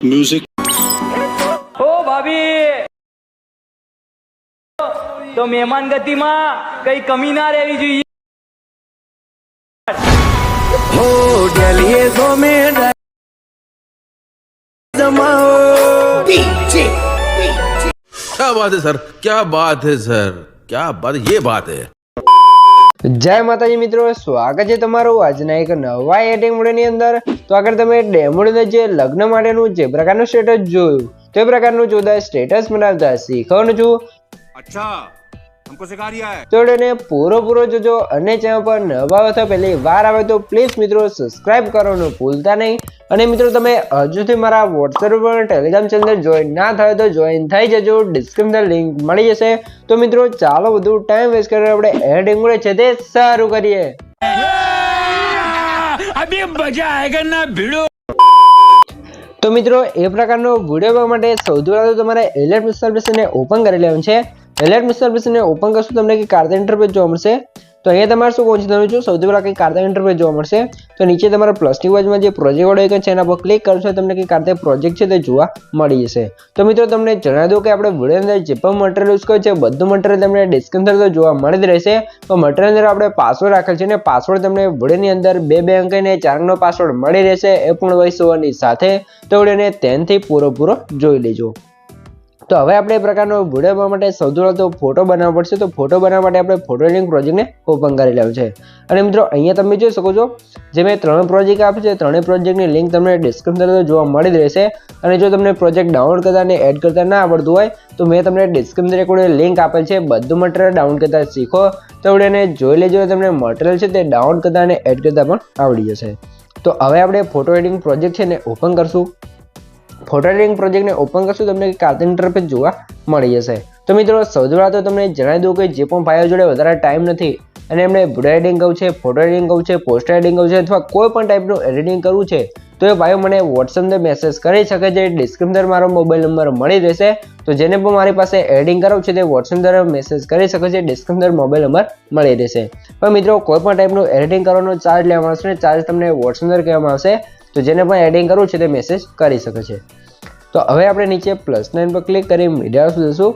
music ઓ ભાભી તો મહેમાન ગતિમાં કઈ કમી ના રહેવી જોઈએ क्या बात है सर क्या बात है सर क्या बात ये बात है જય માતાજી મિત્રો, સ્વાગત છે તમારું આજના એક નવા એડિંગ મોડેલની અંદર. તો આગળ તમે ડેમોડેલ જે લગ્ન માટેનું જે પ્રકારનું સ્ટેટસ જોયું, તે પ્રકારનું જોતા સ્ટેટસ બનાવતા શીખવાનું છું. અચ્છા. हमको सिखा रिया है તો એને પૂરો પૂરો જોજો અને ચેનલ પર નવા હોય તો પહેલી વાર આવે તો પ્લીઝ મિત્રો સબસ્ક્રાઇબ કરવાનું ભૂલતા નહીં અને મિત્રો તમે હજુ સુધી મારા વોટ્સએપ પર ટેલિગ્રામ ચેનલ જોઈન ના થાય તો જોઈન થઈ જજો ડિસ્ક્રિપ્શન લિંક મળી જશે તો મિત્રો ચાલો બધું ટાઈમ વેસ્ટ કરીને આપણે એડિંગ મળે છે તે સારું કરીએ તો મિત્રો એ પ્રકારનો વિડીયો જોવા માટે સૌથી પહેલાં તો તમારે એલર્ટ મિસ્ટર પ્લેસને ઓપન કરી લેવાનું છે એલર્ટ મિસ્ટર પ્લેસને ઓપન કરશું, તમને કે કાર્તા ઇન્ટરફેસ જોવા મળશે. તો અહીંયા તમારે શું છું તમે જો સૌથી પહેલાં કંઈ કાર્તા ઇન્ટરફેસ જોવા મળશે. તો નીચે તમારા પ્લસની બાજુમાં જે પ્રોજેક્ટ વાળો એક છે, એના પર ક્લિક કરશો તમને કંઈક કાર્તા પ્રોજેક્ટ છે તે જોવા મળી જશે. તો મિત્રો તમને જણાવી દઉં કે આપણે વીડિયો અંદર જે પણ મટીરિયલ યુઝ કર્યું છે, બધું મટીરિયલ તમને ડિસ્ક્રિપ્શન તો જોવા મળી જ રહેશે. તો મટીરિયલ અંદર આપણે પાસવર્ડ રાખેલ છે ને પાસવર્ડ તમને વિડીયોની અંદર બે બે અંક અને ચાર પાસવર્ડ મળી રહેશે, એ પણ વયસ હોવાની સાથે તો વિડીયોને તેનથી પૂરો પૂરો જોઈ લેજો. તો હવે આપણે એ પ્રકારનો વીડિયો માટે સૌથી પહેલાં તો ફોટો બનાવવો પડશે. તો ફોટો બનાવવા માટે આપણે ફોટો એડિટિંગ પ્રોજેક્ટને ઓપન કરી લેવું છે. અને મિત્રો, અહીંયા તમે જોઈ શકો છો, જે મેં ત્રણ પ્રોજેક્ટ આપ્યું છે, ત્રણેય પ્રોજેક્ટની લિંક તમને ડિસ્ક્રિપ્શન જોવા મળી રહેશે. અને જો તમને પ્રોજેક્ટ ડાઉનલોડ કરતા અને એડ કરતા ના આવડતું હોય, તો મેં તમને ડિસ્ક્રિપ્શન કોડે લિંક આપેલ છે, બધું મટીરિયલ ડાઉનલોડ કરતા શીખો. તો એને જોઈ લેજો, તમને મટીરિયલ છે તે ડાઉનલોડ કરતા અને એડ કરતા પણ આવડી જશે. તો હવે આપણે ફોટો એડિટિંગ પ્રોજેક્ટ છે ને ઓપન કરશું. ફોટો એડિટિંગ પ્રોજેક્ટને ઓપન કરશું, તમને કાર્તિક ઇન્ટરફેસ જોવા મળી જશે. તો મિત્રો, સૌથી પહેલાં તો તમને જણાવી દઉં કે જે પણ ભાઈઓ જોડે વધારે ટાઈમ નથી, અને એમને વીડિયો એડિટિંગ કરવું છે ફોટો એડિટિંગ કરવું છે પોસ્ટર એડિટિંગ કરવું છે, અથવા કોઈ પણ ટાઈપનું એડિટિંગ કરવું છે, તો એ ભાઈઓ મને વોટ્સઅપ પર મેસેજ કરી શકે છે ડિસ્ક્રિપ્શન મારો મોબાઈલ નંબર મળી રહેશે, તો જેને પણ મારી પાસે એડિટિંગ કરવું છે, તે વોટ્સઅપ દ્વારા મેસેજ કરી શકે છે ડિસ્ક્રિપ્શન મોબાઈલ નંબર મળી રહેશે. પણ મિત્રો, કોઈ પણ ટાઈપનું એડિટિંગ કરવાનો ચાર્જ લેવામાં આવશે ચાર્જ તમને વોટ્સઅપ દ્વારા કહેવામાં આવશે, તો જેને પણ એડિટિંગ કરવું છે, તે મેસેજ કરી શકે છે. તો હવે આપણે નીચે પ્લસ નાઇન પર ક્લિક કરી મીડિયા જશું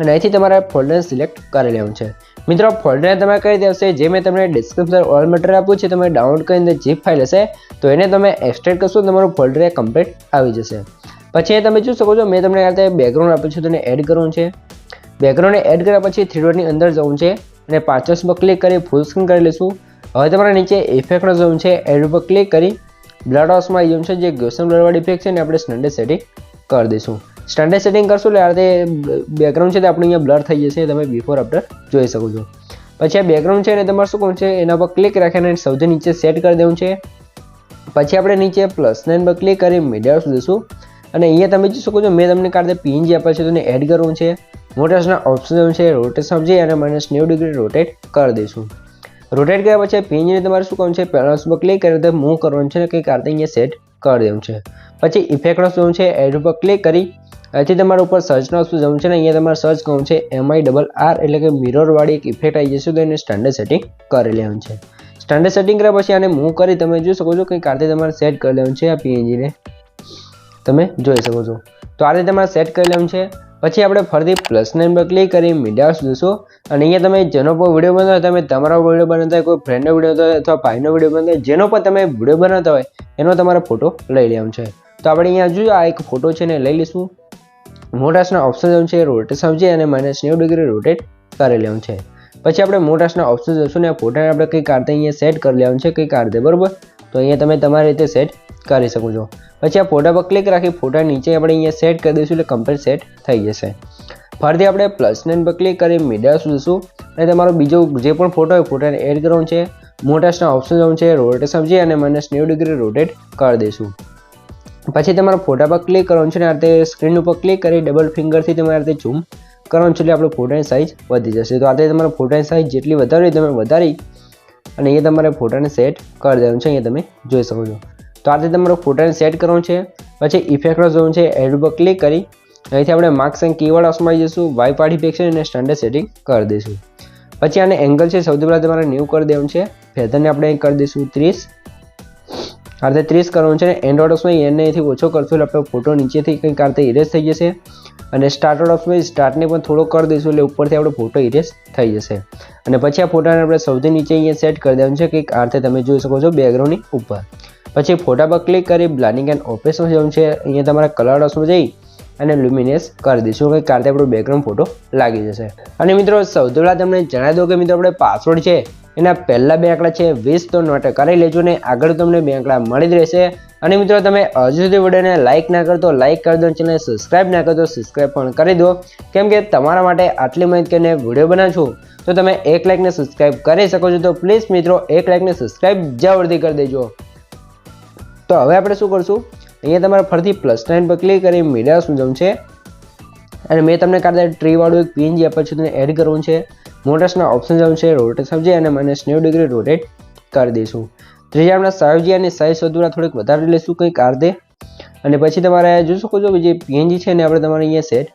અને અહીંથી તમારે ફોલ્ડર સિલેક્ટ કરી લેવું છે. મિત્રો ફોલ્ડરને તમે કઈ દેશે જે મેં તમને ડિસ્ક્રિપ્શન ઓલ મટીરિયલ આપ્યું છે, તમે ડાઉનલોડ કરીને જીપ ફાઇલ હશે, તો એને તમે એક્સટ્રેક્ટ કરશો તમારું ફોલ્ડર કમ્પ્લીટ આવી જશે. પછી તમે જોઈ શકો છો, મેં તમને આ બેકગ્રાઉન્ડ આપ્યું છે તેને એડ કરવું છે. બેકગ્રાઉન્ડને એડ કર્યા પછી થ્રી ડોટની અંદર જવું છે અને પાછળ પર ક્લિક કરી ફૂલ સ્ક્રીન કરી લઈશું. હવે તમારે નીચે ઇફેક્ટનો જવું છે એડ ઉપર ક્લિક કરી બ્લડ હાઉસમાં આવી છે જે ગોસમ બ્લડવાળ ઇફેક્ટ છે ને આપણે સ્ટાન્ડર્ડ સેટિંગ કરી દઈશું. સ્ટન્ડર્ડ સેટિંગ કરશું એટલે આ બેકગ્રાઉન્ડ છે તે આપણે અહીંયા બ્લર થઈ જશે, તમે બિફોર આફ્ટર જોઈ શકો છો. પછી આ બેકગ્રાઉન્ડ છે ને તમારે શું કરવું છે? એના પર ક્લિક રાખીને સૌથી નીચે સેટ કરી દેવું છે. પછી આપણે નીચે પ્લસ નાઇન પર ક્લિક કરી મીડિયા દઈશું અને અહીંયા તમે જોઈ શકો છો, મેં તમને કાઢે પીએનજી આપેલ છે તેને એડ કરવું છે. મોટેસના ઓપ્શન છે રોટેટ સમજી અને માઇનસ નેવું ડિગ્રી રોટેટ કરી દઈશું. રોટેટ કર્યા પછી પીએનજીને તમારે શું કરવાનું છે? પેનલ્સ ઉપર ક્લિક કરી તો મૂવ કરવાનું છે કંઈક આ અહીંયા સેટ કરી દેવું છે. પછી ઇફેક્ટનો શું છે? એડ ઉપર ક્લિક કરી. અહીંથી તમારા ઉપર સર્ચનો શું જવું છે ને અહીંયા તમારે સર્ચ કરવું છે એમઆઈ ડબલ આર એટલે કે મિરરવાળી એક ઇફેક્ટ આવી જશે તો એને સ્ટાન્ડર્ડ સેટિંગ કરી લેવાનું છે. સ્ટાન્ડર્ડ સેટિંગ કર્યા પછી આને મૂવ કરી તમે જોઈ શકો છો કંઈક આ તમારે સેટ કરી લેવાનું છે આ પીએનજીને તમે જોઈ શકો છો. તો આ રીતે તમારે સેટ કરી લેવાનું છે. પછી આપણે ફરીથી પ્લસ નાઇન પર ક્લિક કરી મીડિયા જોશો. અને અહીંયા તમે જેનો પણ વીડિયો બનાવો તમે તમારો વીડિયો બનાવતા હોય, કોઈ ફ્રેન્ડનો વીડિયો બનાવતા હોય અથવા ભાઈનો વીડિયો બનાવતા હોય, જેનો પણ તમે વીડિયો બનાવતા હોય, એનો તમારે ફોટો લઈ લેવાનો છે. તો આપણે અહીંયા જોયું આ એક ફોટો છે ને લઈ લઈશું. મોટાસના ઓપ્શન છે રોટેટ સમજી અને માઇનસ નેવું ડિગ્રી રોટેટ કરી લેવાનું છે. પછી આપણે મોટાસના ઓપ્શન જશું ને ફોટાને આપણે કંઈક કાઢતે અહીંયા સેટ કરી લેવાનું છે, કંઈક કાઢતે બરાબર? તો અહીંયા તમે તમારી રીતે સેટ કરી શકો છો. પછી આ ફોટા પર ક્લિક રાખી ફોટા નીચે આપણે અહીંયા સેટ કરી દઈશું એટલે કમ્પ્લીટ સેટ થઈ જશે. ફરીથી આપણે પ્લસ નાઇન પર ક્લિક કરી મીડિયા શોધીશું અને તમારો બીજો જે પણ ફોટો હોય ફોટાને એડ કરવાનો છે. મોટાસના ઓપ્શન જવાનું છે રોટેટ સમજી અને માઇનસ નેવું ડિગ્રી રોટેટ કરી દઈશું. પછી તમારા ફોટા પર ક્લિક કરવાનું છે ને આ રીતે સ્ક્રીન ઉપર ક્લિક કરી ડબલ ફિંગરથી તમારે રીતે ઝૂમ કરવાનું છે એટલે આપણો ફોટાની સાઇઝ વધી જશે. તો આ રીતે તમારા ફોટાની સાઇઝ જેટલી વધારે તમે વધારી અને અહીંયા તમારે ફોટાને સેટ કરી દેવાનું છે, અહીંયા તમે જોઈ શકો છો. તો આ રીતે તમારો ફોટાને સેટ કરવાનું છે, પછી ઇફેક્ટનો ઝોન છે એડ ઉપર ક્લિક કરી, અહીંથી આપણે માર્ક્સ એન્ડ કીવર્ડ અસમાઈ જઈશું વાય પાર્ટી ફેક્શન અને સ્ટાન્ડર્ડ સેટિંગ કરી દઈશું. પછી આને એંગલ છે, સૌથી પહેલાં તમારે ન્યૂ કરી દેવાનું છે ફેધરને આપણે અહીં કરી દઈશું, ત્રીસ. આ રીતે ત્રીસ કરવાનું છે એન્ડ ઓટોસમાં એનેથી ઓછો કરશું એટલે આપણો ફોટો નીચેથી કંઈક આ રીતે ઇરેઝ થઈ જશે. અને સ્ટાર્ટર ઓફ સ્ટાર્ટને પણ થોડો કરી દઈશું એટલે ઉપરથી આપણો ફોટો ઇરેઝ થઈ જશે. અને પછી આ ફોટાને આપણે સૌથી નીચે અહીંયા સેટ કરી દેવાનું છે કંઈક આ રીતે તમે જોઈ શકો છો બેકગ્રાઉન્ડની ઉપર. પછી ફોટા પર ક્લિક કરી બ્લાન્ડિંગ એન્ડ ઓપરેશન જવું છે. અહીંયા તમારા કલર ઓસમાં જઈ અને લ્યુમિનેસ કરી દઈશું કે કારતે આપણો બેકગ્રાઉન્ડ ફોટો લાગી જશે. અને મિત્રો સૌથી પહેલાં તમને જણાવી દો કે મિત્રો આપણે પાસવર્ડ છે એના પહેલાં બે આંકડા છે. વીસ તો નોટ કરી લેજો ને આગળ તમને બે આંકડા મળી જ રહેશે. અને મિત્રો તમે હજુ સુધી વિડીયોને લાઇક ના કરતો લાઇક કરી દો ચેનલ સબસ્ક્રાઇબ ના કરતો સબસ્ક્રાઇબ પણ કરી દો. કેમ કે તમારા માટે આટલી માહિતી કરીને વીડિયો બનાવું છું તો તમે એક લાઇકને સબસ્ક્રાઇબ કરી શકો છો. તો પ્લીઝ મિત્રો, એક લાઇકને સબસ્ક્રાઇબ જલ્દી કરી દેજો. તો હવે આપણે શું કરશું? અહીંયા તમારે ફરીથી પ્લસ નાઇન પર ક્લિક કરી મીડિયા શું છે. અને મેં તમને કાઢતા ટ્રીવાળું એક પિન જે આપેલ છે તેને એડ કરવું છે. મોટર્સના ઓપ્શન જવું છે રોટેટ સમજે અને મને સ્નેવ ડિગ્રી રોટેટ કરી દઈશું. ત્રીજા આપણે સાહેબજી અને સાઈઝ શોધવા થોડીક વધારે લઈશું કંઈક આરતે અને પછી તમારે જોઈ શકો છો કે જે પીએનજી છે ને આપણે તમારે અહીંયા સેટ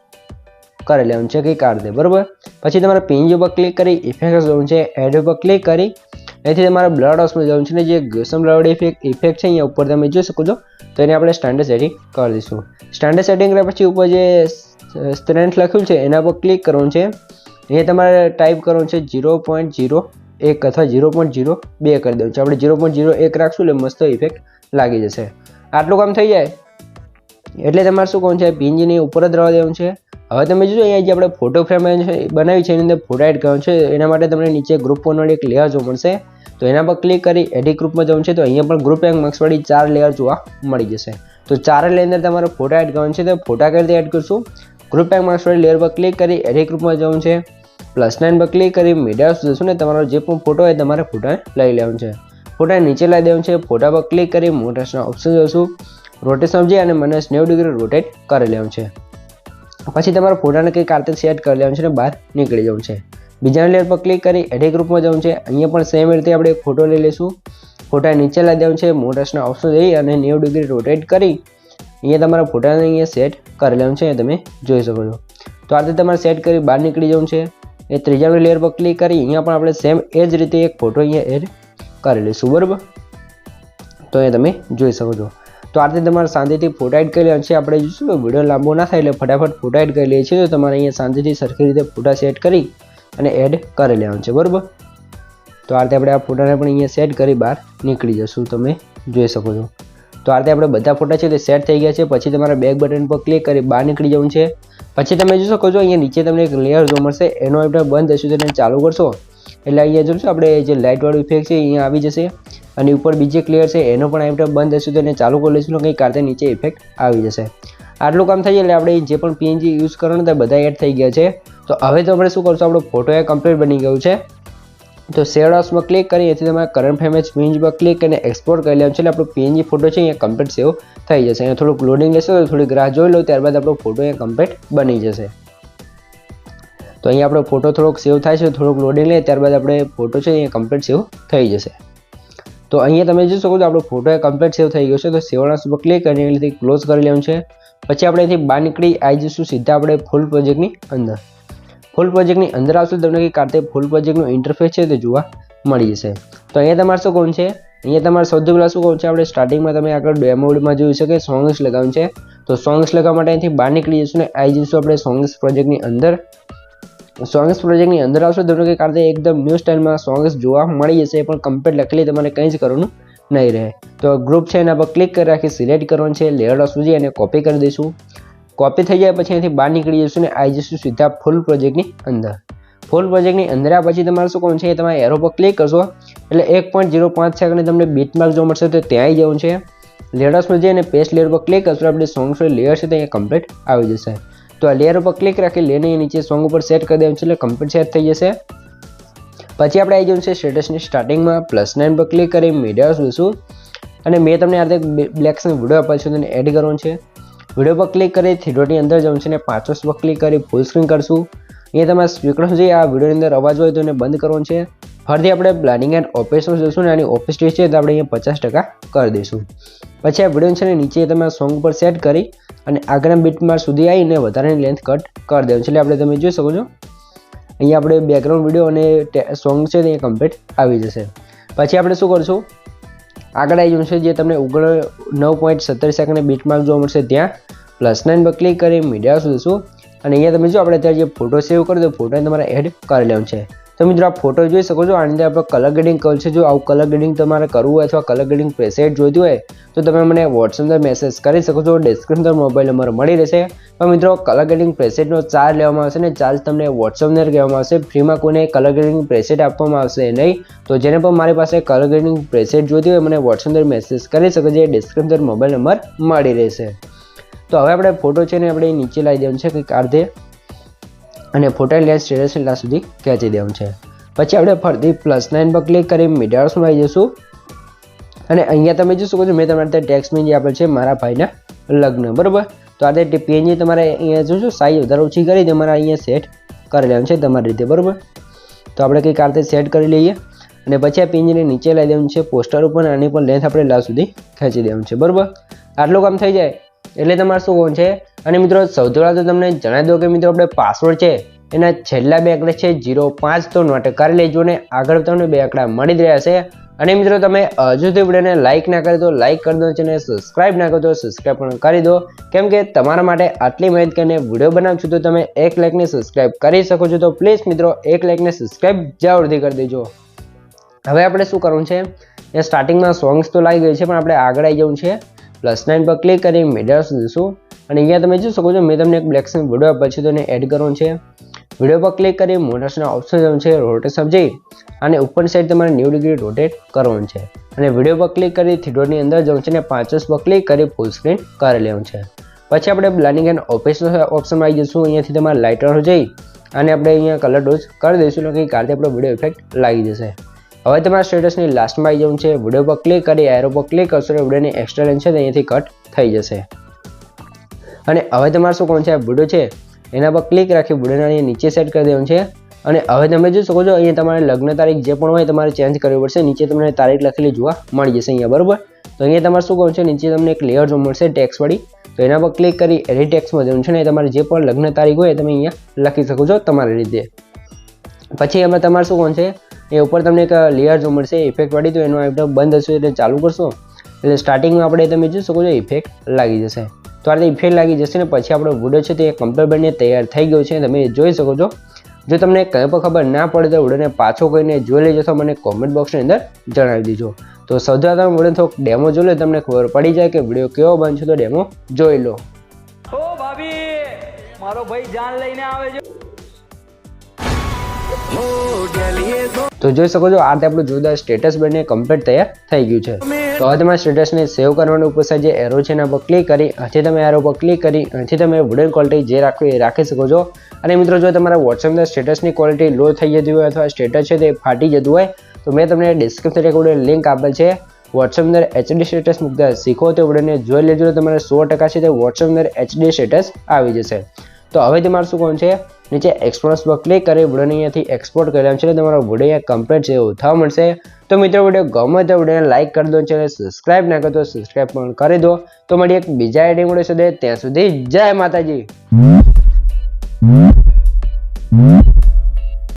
કરી લેવાનું છે કંઈક આરતે બરાબર? પછી તમારે પીએનજી ઉપર ક્લિક કરી ઇફેક્ટ જવું છે એડ ઉપર ક્લિક કરી. એથી તમારે બ્લડ હાઉસમાં જવું છે ને જે ગસમ બ્લડ ઇફેક્ટ ઇફેક્ટ છે અહીંયા ઉપર તમે જોઈ શકો છો. તો એને આપણે સ્ટાન્ડર્ડ સેટિંગ કરી દઈશું. સ્ટાન્ડર્ડ સેટિંગ કર્યા પછી ઉપર જે સ્ટ્રેન્થ લખ્યું છે, એના પર ક્લિક કરવાનું છે. અહીંયા તમારે ટાઈપ કરવાનું છે ઝીરો પોઈન્ટ ઝીરો એક અથવા ઝીરો પોઈન્ટ ઝીરો બે કરી દઉં છું આપણે ઝીરો પોઈન્ટ ઝીરો એક રાખશું એટલે મસ્ત ઇફેક્ટ લાગી જશે. આટલું કામ થઈ જાય. એટલે તમારે શું કહું છે? પીનજીની ઉપર જ રહેવા દેવાનું છે. હવે તમે જોજો, અહીંયા જે આપણે ફોટો ફ્રેમ બનાવી છે એની અંદર ફોટો એડ કરવાનું છે. એના માટે તમને નીચે ગ્રુપ એક લેયર જોવા મળશે. તો એના પર ક્લિક કરી એડિટ ગ્રુપમાં જવું છે, તો અહીંયા પણ ગ્રુપ એન્ડ માર્ક્સવાળી ચાર લેયર જોવા મળી જશે. તો ચાર લેયર અંદર તમારે ફોટા એડ કરવાનું છે, તો ફોટા કઈ રીતે એડ કરશું? ગ્રુપ એન્ડ માર્ક્સવાળી લેયર પર ક્લિક કરી એડિટ ગ્રુપમાં જવું છે. પ્લસ નાઇન પર ક્લિક કરી મીડિયા જશું ને, તમારો જે પણ ફોટો હોય તમારે ફોટા લઈ લેવાનું છે. ફોટા નીચે લઈ દેવાનું છે ફોટા પર ક્લિક કરી મોટેશના ઓપ્શન જોઈશું રોટેશન સમજી અને મને નેવું ડિગ્રી રોટેટ કરી લેવાનું છે. પછી તમારા ફોટાને કંઈક આ સેટ કરી લેવાનું છે અને બહાર નીકળી જવું છે. બીજા લેયર પર ક્લિક કરી એડિટ ગ્રુપમાં જવું છે. અહીંયા પણ સેમ રીતે આપણે ફોટો લઈ લઈશું. ફોટા નીચે લઈ દેવાનું છે મોટર્સના ઓપ્શન જઈ અને નેવું ડિગ્રી રોટેટ કરી અહીંયા તમારા ફોટાને અહીંયા સેટ કરી લેવાનું છે તમે જોઈ શકો છો. તો આ રીતે તમારે સેટ કરી બહાર નીકળી જવું છે. એ ત્રીજા લેયર પર ક્લિક કરી, અહીંયા પણ આપણે સેમ એ જ રીતે એક ફોટો અહીંયા એડ કરી લઈશું, બરાબર? તો અહીંયા તમે જોઈ શકો છો. તો આ રીતે તમારે શાંતિથી ફોટો એડ કરી લેવાનું છે. આપણે જોઈશું વીડિયો લાંબો ના થાય એટલે ફટાફટ ફોટો એડ કરી લઈએ છીએ. તો તમારે અહીંયા શાંતિથી સરખી રીતે ફોટા સેટ કરી અને એડ કરી લેવાનું છે, બરાબર? તો આ રીતે આપણે આ ફોટાને પણ અહીંયા સેટ કરી બહાર નીકળી જશું, તમે જોઈ શકો છો. તો આ રીતે આપણે બધા ફોટા છે તે સેટ થઈ ગયા છે. પછી તમારે બેક બટન પર ક્લિક કરી બહાર નીકળી જવું છે. પછી તમે જોઈ શકો છો, અહીંયા નીચે તમને એક લેયર જો મળશે, એનો આપણે બંધ થશે તેને ચાલુ કરશો. એટલે અહીંયા જોશો, આપણે જે લાઇટવાળું ઇફેક્ટ છે, અહીંયા આવી જશે. અને ઉપર બીજે ક્લિયર છે, એનો પણ આપણે બંધ થશે તો એને ચાલુ કરી લઈશું કંઈ કારતે નીચે ઇફેક્ટ આવી જશે. આટલું કામ થઈ એટલે આપણે જે પણ પીએનજી યુઝ કરવાનું તે બધા એડ થઈ ગયા છે. તો હવે તો આપણે શું કરશું, આપણો ફોટો એ કમ્પ્લીટ બની ગયું છે. તો શેર હાઉસમાં ક્લિક કરી એથી તમારે કરંટ ફેમેજ પીએનજી ક્લિક કરીને એક્સપોર્ટ કરી લેવાનું છે. એટલે આપણો પીએનજી ફોટો છે, અહીંયા કમ્પ્લીટ સેવ થઈ જશે. અહીંયા થોડુંક લોડિંગ લેશો, તો થોડીક રાહ જોઈ લો, ત્યારબાદ આપણો ફોટો અહીંયા કમ્પ્લીટ બની જશે. તો અહીંયા આપણો ફોટો થોડોક સેવ થાય છે, થોડુંક લોડિંગ લે ત્યારબાદ આપણે ફોટો છે, અહીંયા કમ્પ્લીટ સેવ થઈ જશે. તો અહીંયા તમે જોઈ શકો છો, આપણો ફોટો એ કમ્પ્લીટ સેવ થઈ ગયો છે. તો સેવના ઉપર ક્લિક કરીને ક્લોઝ કરી લેવાનું છે. પછી આપણે અહીંથી બહાર નીકળી આવી જઈશું સીધા આપણે ફૂલ પ્રોજેક્ટની અંદર. ફૂલ પ્રોજેક્ટની અંદર આવશો, તમને કે કારતે ફૂલ પ્રોજેક્ટનું ઇન્ટરફેસ છે તે જોવા મળી જશે. તો અહીંયા તમારે શું કોણ છે? અહીંયા તમારે સૌથી પહેલાં શું કહું છે? આપણે સ્ટાર્ટિંગમાં તમે આગળ ડેમોડમાં જોઈ શકે સોંગ્સ લગાવવાનું છે. તો સોંગ્સ લગાવવા માટે અહીંથી બહાર નીકળી જઈશું ને આવી જઈશું આપણે સોંગ્સ પ્રોજેક્ટની અંદર. સોંગ્સ પ્રોજેક્ટની અંદર આવશો તમને કે કારતે એકદમ ન્યૂ સ્ટાઇલમાં સોંગ્સ જોવા મળી જશે પણ કમ્પ્લીટ લખેલી તમારે કંઈ જ કરવાનું નહીં રહે. તો ગ્રુપ છે એના પર ક્લિક કરી રાખી સિલેક્ટ કરવાનું છે લેયર સુધી એને કોપી કરી દઈશું. કોપી થઈ જાય પછી અહીંથી બહાર નીકળી જઈશું ને આવી જઈશું સીધા ફૂલ પ્રોજેક્ટની અંદર. ફૂલ પ્રોજેક્ટની અંદર આ પછી તમારે શું કરવાનું છે? એ તમારે એરો પર ક્લિક કરશો. એટલે એક પોઈન્ટ ઝીરો પાંચ સેકન્ડ તમને બીટ માર્ક જોવા મળશે તો ત્યાં જવું છે. લેયર્સમાં જઈને પેસ્ટ લેયર પર ક્લિક કરશો. આપણે સોંગ છે લેયર છે તો અહીંયા કમ્પ્લીટ આવી જશે. તો આ લેયર ઉપર ક્લિક રાખી લેને નીચે સોંગ ઉપર સેટ કરી દેવાનું છે એટલે કમ્પ્લીટ સેટ થઈ જશે. પછી આપણે આવી જવું છે સ્ટેટસની સ્ટાર્ટિંગમાં પ્લસ નાઇન પર ક્લિક કરી મીડિયા જોઈશું. અને મેં તમને આ રીતે બ્લેક્સનો વીડિયો આપેલ છે. તેને એડ કરવાનું છે. વીડિયો પર ક્લિક કરી થિયેટરની અંદર છે અને પાંચસ પર ક્લિક કરી ફૂલ સ્ક્રીન કરશું. અહીંયા તમારે સ્પીકર જે આ વિડીયોની અંદર અવાજ હોય તો એને બંધ કરવાનું છે. ફરીથી આપણે પ્લાનિંગ એન્ડ ઓપરેશન જોઈશું ને આની ઓફિસ સ્ટેજ છે તો આપણે અહીંયા પચાસ ટકા કરી દઈશું. પછી આ વીડિયો છે ને નીચે તમે સોંગ પર સેટ કરી અને આગળના બીટમાં સુધી આવીને વધારાની લેન્થ કટ કરી દેવાનું છે. એટલે આપણે તમે જોઈ શકો છો. અહીંયા આપણે બેકગ્રાઉન્ડ વીડિયો અને સોંગ છે તે કમ્પ્લીટ આવી જશે. પછી આપણે શું કરશું? આગળ આવી છે, જે તમને ઓગણ નવ પોઈન્ટ સત્તર સેકન્ડ બીટમાર્ક જોવા મળશે ત્યાં. પ્લસ નાઇન પર ક્લિક કરી મીડિયા સુધી જશું. અને અહીંયા તમે જો, આપણે અત્યારે જે ફોટો સેવ કરી દો ફોટોને તમારે એડ કરી લેવાનું છે. તો મિત્રો આ ફોટો જોઈ શકો છો. આની અંદર આપણે કલર ગ્રેડિંગ કર્યું છે. જો આવું કલર ગ્રેડિંગ તમારે કરવું હોય અથવા કલર ગ્રેડિંગ પ્રેસેટ જોઈતું હોય, તો તમે મને વોટ્સઅપ અંદર મેસેજ કરી શકો છો. ડિસ્ક્રિપ્શન મોબાઈલ નંબર મળી રહેશે. પણ મિત્રો કલર ગ્રેડિંગ પ્રેસેટનો ચાર્જ લેવામાં આવશે ને ચાર્જ તમને વોટ્સઅપ અંદર કહેવામાં આવશે. ફ્રીમાં કોઈને કલર ગ્રેડિંગ પ્રેસેટ આપવામાં આવશે નહીં. તો જેને પણ મારી પાસે કલર ગ્રેડિંગ પ્રેસેટ જોઈતી હોય, મને વોટ્સઅપ અંદર મેસેજ કરી શકો છો. ડિસ્ક્રિપ્શન મોબાઈલ નંબર મળી રહેશે. તો હવે આપણે ફોટો છે ને આપણે નીચે લાવી દેવાનું છે કંઈક આર્ધે અને ફોટા લેન્સ સ્ટેટસ એટલા સુધી ખેંચી દેવાનું છે. પછી આપણે ફરતી પ્લસ નાઇન પર ક્લિક કરી મીડિયાર્સમાં આવી જઈશું. અને અહીંયા તમે જોઈ શકો છો, મેં તમારે ત્યાં ટેક્સ મેં જે આપેલ છે મારા ભાઈના લગ્ન, બરાબર? તો આ રીતે પીએનજી તમારે અહીંયા જોશો સાઈઝ વધારે ઓછી કરી તમારે અહીંયા સેટ કરી લેવાનું છે તમારી રીતે, બરાબર? તો આપણે કંઈક આ સેટ કરી લઈએ. અને પછી આ પિંજને નીચે લાવી દેવાનું છે પોસ્ટર ઉપર, આની પણ લેન્થ આપણે લાસ્ટ સુધી ખેંચી દેવાનું છે, બરાબર? આટલું કામ થઈ જાય, એટલે તમારે શું કરવાનું છે? અને મિત્રો, સૌથી પહેલાં તો તમને જણાવી દો કે મિત્રો, આપણે પાસવર્ડ છે, એના છેલ્લા બે આંકડા છે જીરો પાંચ. તો નોટ કરી લેજો ને આગળ તમને બે આંકડા મળી રહ્યા છે. અને મિત્રો, તમે હજુ સુધી વિડીયોને લાઇક ના કરી દો લાઇક કરી દો અને સબસ્ક્રાઇબ ના કરો તો સબસ્ક્રાઇબ પણ કરી દો. કેમ કે તમારા માટે આટલી મહેનત કરીને વીડિયો બનાવું છું તો તમે એક લાઇકને સબસ્ક્રાઇબ કરી શકો છો. તો પ્લીઝ મિત્રો, એક લાઇકને સબસ્ક્રાઇબ જરૂરથી કરી દેજો. હવે આપણે શું કરવું છે? એ સ્ટાર્ટિંગમાં સોંગ્સ તો લાગી ગઈ છે, પણ આપણે આગળ આવી જવું છે. પ્લસ નાઇન પર ક્લિક કરી મીડિયા જઈશું અને અહીંયા તમે જોઈ શકો છો, મેં તમને એક બ્લેક સ્ક્રીન વીડિયો આપ્યો છે, તો એને એડ કરવાનું છે. વીડિયો પર ક્લિક કરી મોટર્સના ઓપ્શન જવાનું છે રોટેશન જઈ અને ઉપર સાઈડ તમારે નેવું ડિગ્રી રોટેટ કરવાનું છે. અને વીડિયો પર ક્લિક કરી થીડોની અંદર જવું છે અને પાંચસ પર ક્લિક કરી ફૂલ સ્ક્રીન કરી લેવાનું છે. પછી આપણે બ્લાનિંગ એન્ડ ઓફિસનો ઓપ્શનમાં આવી જઈશું. અહીંયાથી તમારે લાઇટર જઈ અને આપણે અહીંયા કલર ડોઝ કરી દઈશું કે કારથી આપણો વીડિયો ઇફેક્ટ લાગી જશે. હવે તમારા સ્ટેટસની લાસ્ટમાં આવી જવું છે. વીડિયો પર ક્લિક કરી એરો પર ક્લિક કરશો, એટલે વિડીયોની એક્સ્ટ્રા છે અહીંયાથી કટ થઈ જશે. અને હવે તમારે શું કોણ છે? વીડિયો છે, એના પર ક્લિક રાખી બુડોના અહીંયા નીચે સેટ કરી દેવાનું છે. અને હવે તમે જોઈ શકો છો, અહીંયા તમારે લગ્ન તારીખ જે પણ હોય તમારે ચેન્જ કરવી પડશે. નીચે તમને તારીખ લખેલી જોવા મળી જશે અહીંયા, બરાબર? તો અહીંયા તમારે શું કહું છે, નીચે તમને એક લેયર જોવા મળશે ટેક્સવાળી તો એના પર ક્લિક કરી એડિટ ટેક્સમાં જવાનું છે ને તમારે જે પણ લગ્ન તારીખ હોય તમે અહીંયા લખી શકો છો તમારી રીતે. પછી એમાં તમારે શું કોણ છે, એ ઉપર તમને એક લેયર જોવા મળશે ઇફેક્ટવાળી તો એનો આઈટમ બંધ હશે એટલે ચાલુ કરશો. એટલે સ્ટાર્ટિંગમાં આપણે તમે જોઈ શકો છો ઇફેક્ટ લાગી જશે. તો આ રીતે ઇફેક્ટ લાગી જશે ને પછી આપણો વીડિયો છે તે કમ્પ્લીટ બનીને તૈયાર થઈ ગયો છે તમે જોઈ શકો છો. જો તમને કંઈ પણ ખબર ના પડે તો વિડીયોને પાછો કરીને જોઈ લેજો તો મને કોમેન્ટ બોક્સની અંદર જણાવી દેજો. તો સૌથી તમે વીડિયો થોડોક ડેમો જોઈ લો તમને ખબર પડી જાય કે વીડિયો કેવો બનશે તો ડેમો જોઈ લો. ઓ ભાભી મારો ભાઈ જાન લઈને આવે છે. તો જોઈ શકો છો આ રીતે આપણું જોરદાર સ્ટેટસ બનીને કમ્પ્લીટ તૈયાર થઈ ગયું છે. તો હવે સ્ટેટસને સેવ કરવાનું ઉપર જે એરો છે એના પર ક્લિક કરી, અહીંથી તમે એરો પર ક્લિક કરી, અહીંથી તમે વુડન ક્વોલિટી જે રાખવી એ રાખી શકો છો. અને મિત્રો, જો તમારા વોટ્સએપના સ્ટેટસની ક્વોલિટી લો થઈ જતી હોય અથવા સ્ટેટસ છે તે ફાટી જતું હોય, તો મેં તમને ડિસ્ક્રિપ્શન એક લિંક આપેલ છે. વોટ્સએપ અંદર એચડી સ્ટેટસ મૂકતા શીખો તો વિડીયોને જોઈ લેજો તમારે સો ટકા છે તે વોટ્સએપ અંદર એચડી સ્ટેટસ આવી જશે. તો હવે તમારે શું કોણ છે? નીચે એક્સપોર્ટ્સ પર ક્લિક કરી વિડીયોને અહીંયાથી એક્સપોર્ટ કરી છે. એટલે તમારો વીડિયો અહીંયા કમ્પ્લીટ છે એવું થવા મળશે તો મિત્રો, વીડિયો ગમે તો વિડીયોને લાઇક કરી દો ચેનલ સબસ્ક્રાઇબ ના કરો તો સબસ્ક્રાઇબ પણ કરી દો. તો મળી એક બીજા આઈડી મળે સુધી ત્યાં સુધી જય માતાજી.